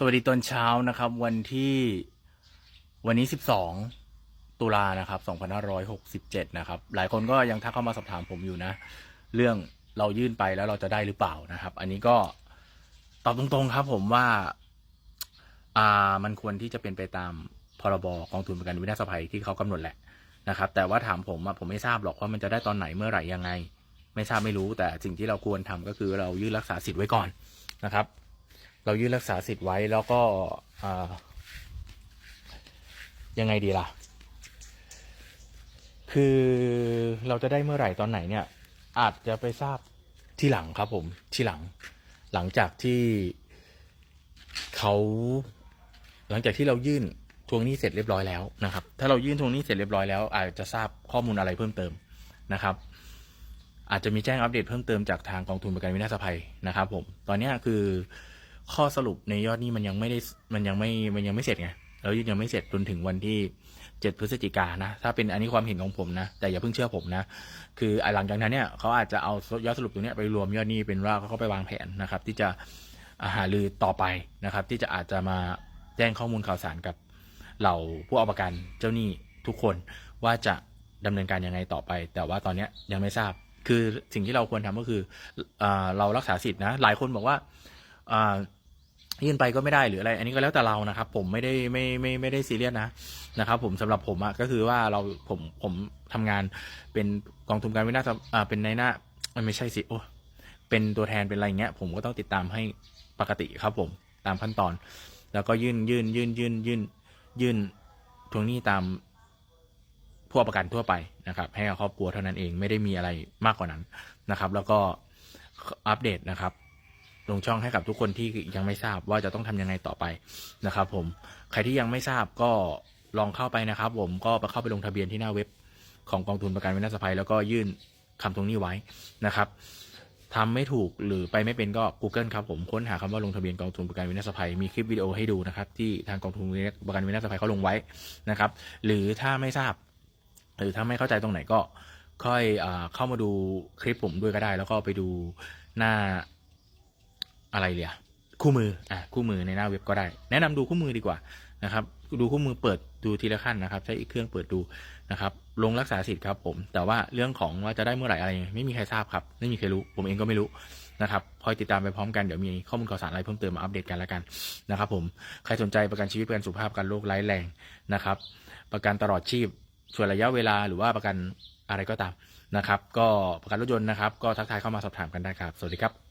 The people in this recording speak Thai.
สวัสดีตอนเช้านะครับ วันที่วันนี้ 12 ตุลานะครับ2567 นะครับ หลายคนก็ยังทักเข้ามาสอบถามผมอยู่นะ เรื่องเรายื่นไปแล้วเราจะได้หรือเปล่านะครับ อันนี้ก็ตอบตรงๆครับผมว่า อ่ามันควรที่จะเป็นไปตามพรบกองทุนประกันวินาศภัยที่เขากำหนดแหละนะครับ แต่ว่าถามผมอะผมไม่ทราบหรอกว่ามันจะได้ตอนไหนเมื่อไหร่ยังไง ไม่ทราบไม่รู้แต่สิ่งที่เราควรทำก็คือเรายื่นรักษาสิทธิ์ไว้ก่อนนะครับ เรายื่นรักษาสิทธิ์ไว้แล้วก็ยังไงดีล่ะ คือเราจะได้เมื่อไหร่ตอนไหนเนี่ย อาจจะไปทราบที่หลังครับผมที่หลัง หลังจากที่เขาหลังจากที่เรายื่นทวงหนี้เสร็จเรียบร้อยแล้วนะครับ ถ้าเรายื่นทวงหนี้เสร็จเรียบร้อยแล้วอาจจะทราบข้อมูลอะไรเพิ่มเติมนะครับ อาจจะมีแจ้งอัปเดตเพิ่มเติมจากทางกองทุนประกันวินาศภัยนะครับ ผม ตอนนี้คือ ข้อสรุปในยอดนี้มันยังไม่ได้มันยังไม่มันยังไม่เสร็จไงเรายื่นยังไม่เสร็จจนถึงวันที่เจ็ดพฤศจิกานะ ถ้าเป็นอันนี้ความเห็นของผมนะ แต่อย่าเพิ่งเชื่อผมนะ คือหลังจากนั้นเนี่ยเขาอาจจะเอายอดสรุปตรงนี้ไปรวมยอดนี้เป็นว่าเขาไปวางแผนนะครับ ที่จะหารือต่อไปนะครับ ที่จะอาจจะมาแจ้งข้อมูลข่าวสารกับเหล่าผู้เอาประกันเจ้าหนี้ทุกคนว่าจะดำเนินการยังไงต่อไป แต่ว่าตอนนี้ยังไม่ทราบ คือสิ่งที่เราควรทำก็คืออเรารักษาสิทธินะ หลายคนบอกว่า ยื่นไปก็ไม่ได้หรืออะไร อันนี้ก็แล้วแต่เรานะครับ ผมไม่ได้ไม่ไม่ไม่ได้ซีเรียสนะนะครับผมสำหรับผมอะก็คือว่าเราผมผมทำงานเป็นกองทุนการวินาศอ่าเป็นในหน้าไม่ใช่สิโอ้เป็นตัวแทนเป็นอะไรเงี้ย ผมก็ต้องติดตามให้ปกติครับ ผมตามขั้นตอน แล้วก็ยื่นยื่นยื่นยื่นยื่นยื่นทวงหนี้ตามผู้ประกันทั่วไปนะครับ ให้กับครอบครัวเท่านั้นเองไม่ได้มีอะไรมากกว่านั้นนะครับ แล้วก็อัปเดตนะครับ ลงช่องให้กับทุกคนที่ยังไม่ทราบว่าจะต้องทำยังไงต่อไปนะครับ ผมใครที่ยังไม่ทราบก็ลองเข้าไปนะครับ ผมก็ไปเข้าไปลงทะเบียนที่หน้าเว็บของกองทุนประกันวินาศภัย แล้วก็ยื่นคำทวงหนี้ไว้นะครับทำไม่ถูกหรือไปไม่เป็นก็ Google ครับผมค้นหาคำว่าลงทะเบียนกองทุนประกันวินาศภัยมีคลิปวิดีโอให้ดูนะครับ ที่ทางกองทุนประกันวินาศภัยเขาลงไว้นะครับ หรือถ้าไม่ทราบ หรือถ้าไม่เข้าใจตรงไหนก็ค่อยอเข้ามาดูคลิปผมด้วยก็ได้ แล้วก็ไปดูหน้า อะไรเลยอะคู่มืออะคู่มือในหน้าเว็บก็ได้ แนะนำดูคู่มือดีกว่านะครับ ดูคู่มือเปิดดูทีละขั้นนะครับ ใช้อีกเครื่องเปิดดูนะครับ ลงรักษาสิทธิ์ครับผม แต่ว่าเรื่องของว่าจะได้เมื่อไหร่อะไรยังไงไม่มีใครทราบครับ ไม่มีใครรู้ ผมเองก็ไม่รู้นะครับ คอยติดตามไปพร้อมกัน เดี๋ยวมีข้อมูลข่าวสารอะไรเพิ่มเติมมาอัปเดตกันแล้วกันนะครับผม ใครสนใจประกันชีวิตประกันสุขภาพประกันโรคร้ายแรงนะครับ ประกันตลอดชีพส่วนระยะเวลาหรือว่าประกันอะไรก็ตามนะครับ ก็ประกันรถยนต์นะครับ ก็ทักทายเข้ามาสอบถามกันได้ครับ สวัสดีครับ